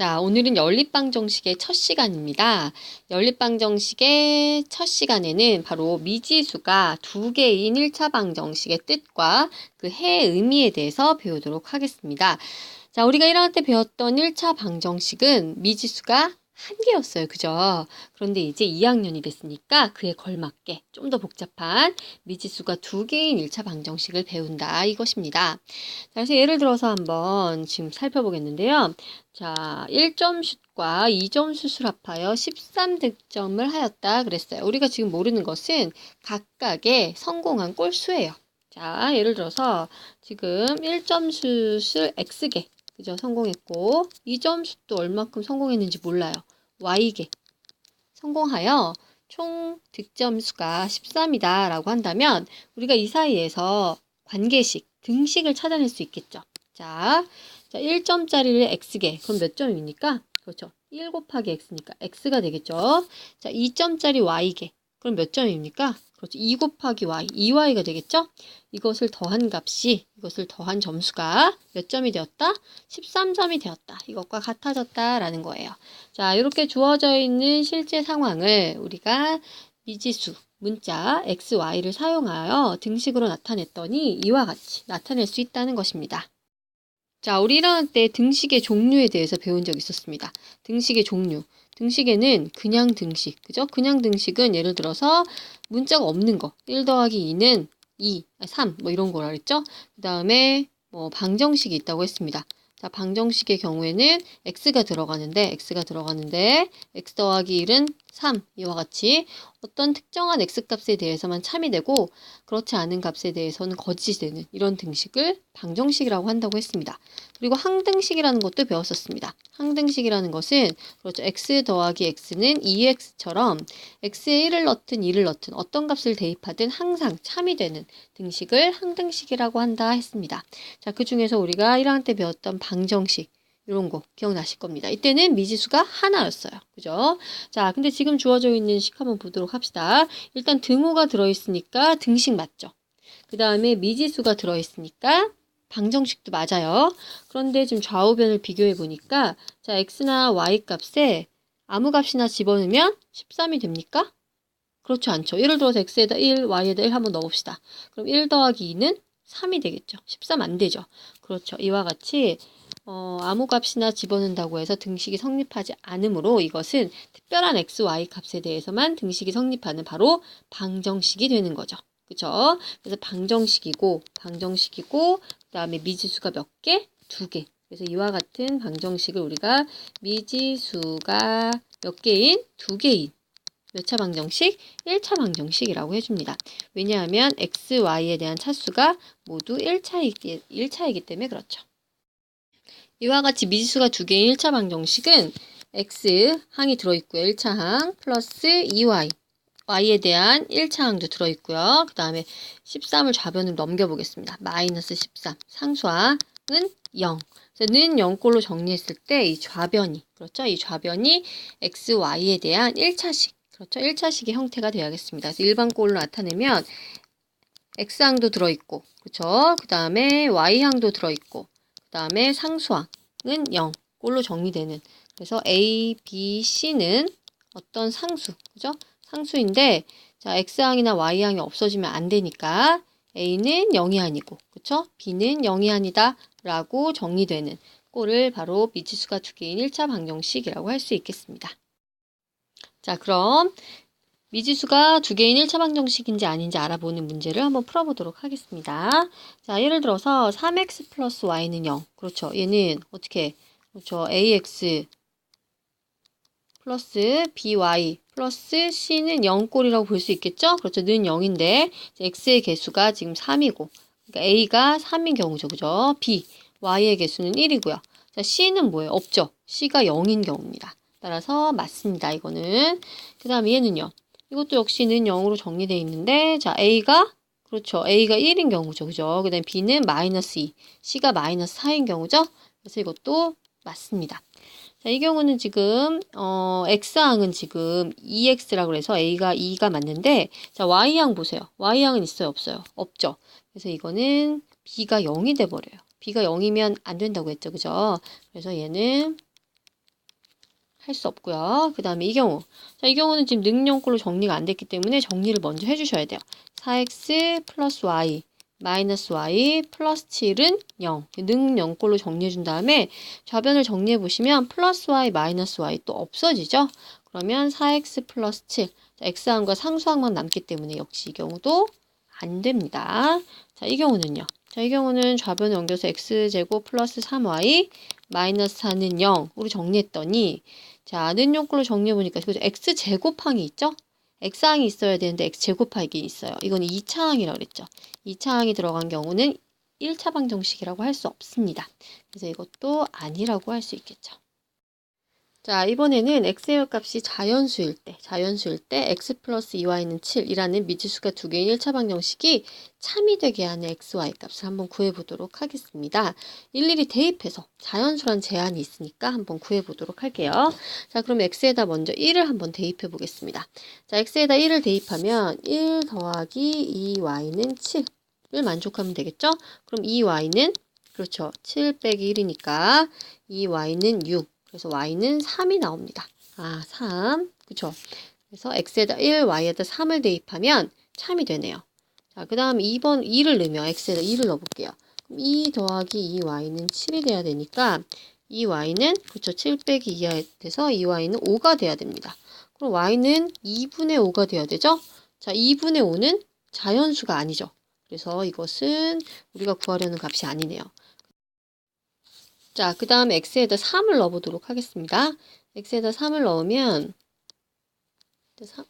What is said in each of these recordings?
자, 오늘은 연립방 정식의 첫 시간입니다. 연립방 정식의 첫 시간에는 바로 미지수가 두 개인 1차 방 정식의 뜻과 그 해 의미에 대해서 배우도록 하겠습니다. 자, 우리가 1학년 때 배웠던 1차 방정식은 미지수가 한 개였어요. 그죠? 그런데 이제 2학년이 됐으니까 그에 걸맞게 좀 더 복잡한 미지수가 두 개인 1차 방정식을 배운다. 이것입니다. 자, 그래서 예를 들어서 한번 지금 살펴보겠는데요. 자, 1점 슛과 2점 슛을 합하여 13득점을 하였다 그랬어요. 우리가 지금 모르는 것은 각각의 성공한 골수예요. 자, 예를 들어서 지금 1점 슛을 X개 그죠? 성공했고 2점 슛도 얼마큼 성공했는지 몰라요. Y개 성공하여 총 득점 수가 13이다 라고 한다면 우리가 이 사이에서 관계식, 등식을 찾아낼 수 있겠죠. 자, 자 1점짜리를 x개. 그럼 몇 점입니까? 그렇죠. 1 곱하기 x니까 x가 되겠죠. 자, 2점짜리 y개. 그럼 몇 점입니까? 그렇죠. 2 곱하기 y, 2y가 되겠죠? 이것을 더한 값이, 이것을 더한 점수가 몇 점이 되었다? 13점이 되었다. 이것과 같아졌다라는 거예요. 자, 이렇게 주어져 있는 실제 상황을 우리가 미지수, 문자 x, y를 사용하여 등식으로 나타냈더니 이와 같이 나타낼 수 있다는 것입니다. 자, 우리 1학년 때 등식의 종류에 대해서 배운 적 있었습니다. 등식의 종류. 등식에는 그냥 등식, 그죠? 그냥 등식은 예를 들어서 문자가 없는 거. 1 더하기 2는 2, 3, 뭐 이런 거라 그랬죠? 그 다음에 뭐 방정식이 있다고 했습니다. 자, 방정식의 경우에는 x가 들어가는데, x가 들어가는데, x 더하기 1은 3, 이와 같이 어떤 특정한 x값에 대해서만 참이 되고, 그렇지 않은 값에 대해서는 거짓이 되는 이런 등식을 방정식이라고 한다고 했습니다. 그리고 항등식이라는 것도 배웠었습니다. 항등식이라는 것은, 그렇죠. x 더하기 x는 2x처럼 x에 1을 넣든 2를 넣든 어떤 값을 대입하든 항상 참이 되는 등식을 항등식이라고 한다 했습니다. 자, 그 중에서 우리가 1학년 때 배웠던 방정식, 이런 거 기억나실 겁니다. 이때는 미지수가 하나였어요. 그죠? 자, 근데 지금 주어져 있는 식 한번 보도록 합시다. 일단 등호가 들어있으니까 등식 맞죠? 그 다음에 미지수가 들어있으니까 방정식도 맞아요. 그런데 지금 좌우변을 비교해 보니까 자, x나 y 값에 아무 값이나 집어넣으면 13이 됩니까? 그렇지 않죠. 예를 들어서 x에다 1, y에다 1 한번 넣어봅시다. 그럼 1 더하기 2는 3이 되겠죠. 13 안 되죠. 그렇죠. 이와 같이 어, 아무 값이나 집어넣는다고 해서 등식이 성립하지 않으므로 이것은 특별한 x, y 값에 대해서만 등식이 성립하는 바로 방정식이 되는 거죠. 그쵸? 그래서 방정식이고, 방정식이고, 그 다음에 미지수가 몇 개? 두 개. 그래서 이와 같은 방정식을 우리가 미지수가 몇 개인? 두 개인. 몇 차 방정식? 1차 방정식이라고 해줍니다. 왜냐하면 x, y에 대한 차수가 모두 1차이기, 1차이기 때문에 그렇죠. 이와 같이 미지수가 두 개인 1차 방정식은 x 항이 들어있고요. 1차 항 플러스 2y y에 대한 1차 항도 들어있고요. 그 다음에 13을 좌변으로 넘겨보겠습니다. 마이너스 13 상수항은 0 그래서 는 0꼴로 정리했을 때 이 좌변이 그렇죠? 이 좌변이 x, y에 대한 1차식 그렇죠? 1차식의 형태가 되어야겠습니다. 그래서 일반 꼴로 나타내면 x항도 들어있고 그렇죠? 그 다음에 y항도 들어있고 그 다음에 상수항은 0, 꼴로 정리되는. 그래서 A, B, C는 어떤 상수, 그죠? 상수인데, 자, X항이나 Y항이 없어지면 안 되니까 A는 0이 아니고, 그쵸? B는 0이 아니다. 라고 정리되는 꼴을 바로 미지수가 두 개인 1차 방정식이라고 할 수 있겠습니다. 자, 그럼 미지수가 두 개인 1차 방정식인지 아닌지 알아보는 문제를 한번 풀어보도록 하겠습니다. 자, 예를 들어서 3x 플러스 y는 0. 그렇죠. 얘는 어떻게, 그렇죠. ax 플러스 by 플러스 c는 0꼴이라고 볼 수 있겠죠? 그렇죠. 는 0인데, x의 개수가 지금 3이고, 그러니까 a가 3인 경우죠. 그죠? b, y의 개수는 1이고요. 자, c는 뭐예요? 없죠. c가 0인 경우입니다. 따라서 맞습니다. 이거는. 그 다음에 얘는요. 이것도 역시 는 0으로 정리되어 있는데 자 A가 그렇죠. A가 1인 경우죠. 그죠? 그 다음에 B는 마이너스 2, C가 마이너스 4인 경우죠. 그래서 이것도 맞습니다. 자, 이 경우는 지금 어, X항은 지금 2X라고 그래서 A가 2가 맞는데 자, Y항 보세요. Y항은 있어요? 없어요? 없죠. 그래서 이거는 B가 0이 돼 버려요. B가 0이면 안 된다고 했죠. 그죠? 그래서 얘는 할 수 없고요. 그 다음에 이 경우. 자, 이 경우는 지금 능용꼴로 정리가 안 됐기 때문에 정리를 먼저 해주셔야 돼요. 4x 플러스 y 마이너스 y 플러스 7은 0. 능 0꼴로 정리해 준 다음에 좌변을 정리해 보시면 플러스 y 마이너스 y 또 없어지죠. 그러면 4x 플러스 7. 자, x항과 상수항만 남기 때문에 역시 이 경우도 안 됩니다. 자, 이 경우는요. 자, 이 경우는 좌변을 옮겨서 x제곱 플러스 3y 마이너스 4는 0. 우리 정리했더니 자, 는 용꼴로 정리해보니까 그죠? x제곱항이 있죠? x항이 있어야 되는데 x제곱항이 있어요. 이건 2차항이라고 그랬죠. 2차항이 들어간 경우는 1차 방정식이라고 할 수 없습니다. 그래서 이것도 아니라고 할 수 있겠죠. 자, 이번에는 x의 값이 자연수일 때, 자연수일 때 x 플러스 2y는 7이라는 미지수가 두 개인 1차 방정식이 참이 되게 하는 xy 값을 한번 구해보도록 하겠습니다. 일일이 대입해서 자연수란 제한이 있으니까 한번 구해보도록 할게요. 자, 그럼 x에다 먼저 1을 한번 대입해 보겠습니다. 자, x에다 1을 대입하면 1 더하기 2y는 7을 만족하면 되겠죠? 그럼 2y는 그렇죠. 7 빼기 1이니까 2y는 6. 그래서 y는 3이 나옵니다. 아, 3. 그쵸? 그래서 x에다 1, y에다 3을 대입하면 참이 되네요. 자, 그 다음 2번 2를 넣으면 x에다 2를 넣어볼게요. 그럼 2 더하기 2y는 7이 돼야 되니까 2y는 그쵸? 7 빼기 2가 돼서 2y는 5가 돼야 됩니다. 그럼 y는 2분의 5가 돼야 되죠? 자, 2분의 5는 자연수가 아니죠. 그래서 이것은 우리가 구하려는 값이 아니네요. 자, 그 다음에 x에다 3을 넣어보도록 하겠습니다. x에다 3을 넣으면 3,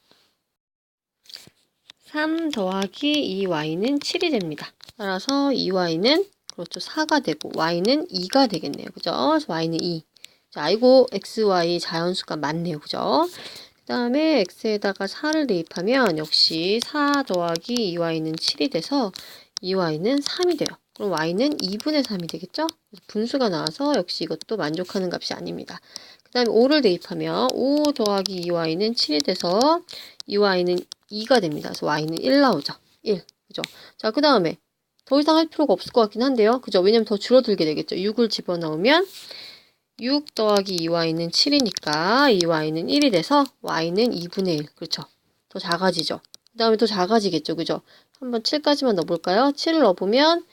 3 더하기 2y는 7이 됩니다. 따라서 2y는 그렇죠 4가 되고 y는 2가 되겠네요. 그죠? y는 2. 자, 아이고 x, y 자연수가 맞네요. 그죠? 그 다음에 x에다가 4를 대입하면 역시 4 더하기 2y는 7이 돼서 2y는 3이 돼요. 그럼 y는 2분의 3이 되겠죠? 분수가 나와서 역시 이것도 만족하는 값이 아닙니다. 그 다음에 5를 대입하면 5 더하기 2y는 7이 돼서 2y는 2가 됩니다. 그래서 y는 1 나오죠. 1. 그죠? 자, 그 다음에 더 이상 할 필요가 없을 것 같긴 한데요. 그죠? 왜냐면 더 줄어들게 되겠죠. 6을 집어넣으면 6 더하기 2y는 7이니까 2y는 1이 돼서 y는 2분의 1. 그렇죠? 더 작아지죠. 그 다음에 더 작아지겠죠. 그죠? 한번 7까지만 넣어볼까요? 7을 넣어보면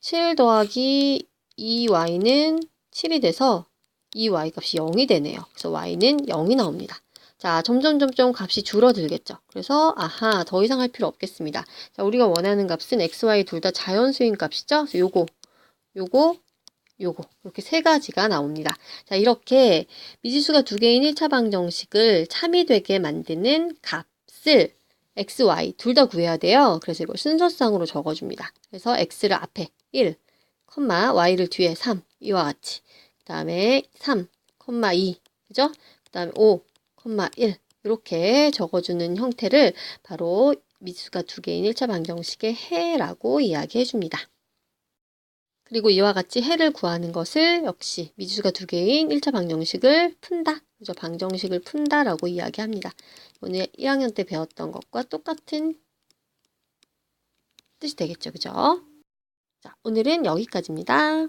7 더하기 2y는 7이 돼서 이 y 값이 0이 되네요. 그래서 y는 0이 나옵니다. 자, 점점 점점 값이 줄어들겠죠. 그래서 아하, 더 이상 할 필요 없겠습니다. 자, 우리가 원하는 값은 x, y 둘 다 자연수인 값이죠. 그래서 요거, 요거, 요거 이렇게 세 가지가 나옵니다. 자, 이렇게 미지수가 두 개인 1차 방정식을 참이 되게 만드는 값을 x, y 둘 다 구해야 돼요. 그래서 이걸 순서상으로 적어줍니다. 그래서 x를 앞에 1, 콤마 y를 뒤에 3 이와 같이 그 다음에 3, 콤마 2 그죠? 그 다음에 5, 콤마 1 이렇게 적어주는 형태를 바로 미수가 두 개인 1차 방정식의 해라고 이야기해 줍니다. 그리고 이와 같이 해를 구하는 것을 역시 미지수가 두 개인 1차 방정식을 푼다. 그죠? 방정식을 푼다라고 이야기합니다. 오늘 1학년 때 배웠던 것과 똑같은 뜻이 되겠죠. 그죠? 자, 오늘은 여기까지입니다.